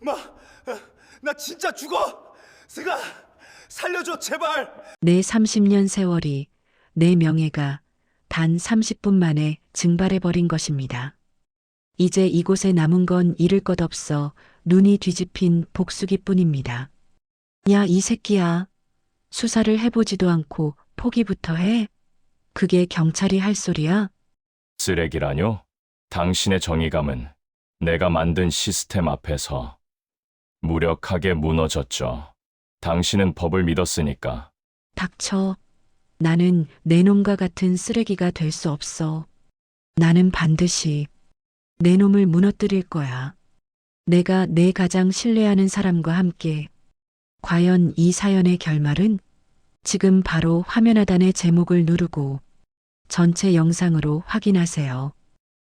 엄마, 나 진짜 죽어. 세가 살려줘 제발. 내 30년 세월이 내 명예가 단 30분 만에 증발해버린 것입니다. 이제 이곳에 남은 건 잃을 것 없어 눈이 뒤집힌 복수기 뿐입니다. 야, 이 새끼야. 수사를 해보지도 않고 포기부터 해? 그게 경찰이 할 소리야? 쓰레기라뇨? 당신의 정의감은 내가 만든 시스템 앞에서 무력하게 무너졌죠. 당신은 법을 믿었으니까. 닥쳐. 나는 내 놈과 같은 쓰레기가 될 수 없어. 나는 반드시 내 놈을 무너뜨릴 거야. 내가 내 가장 신뢰하는 사람과 함께. 과연 이 사연의 결말은? 지금 바로 화면 하단의 제목을 누르고 전체 영상으로 확인하세요.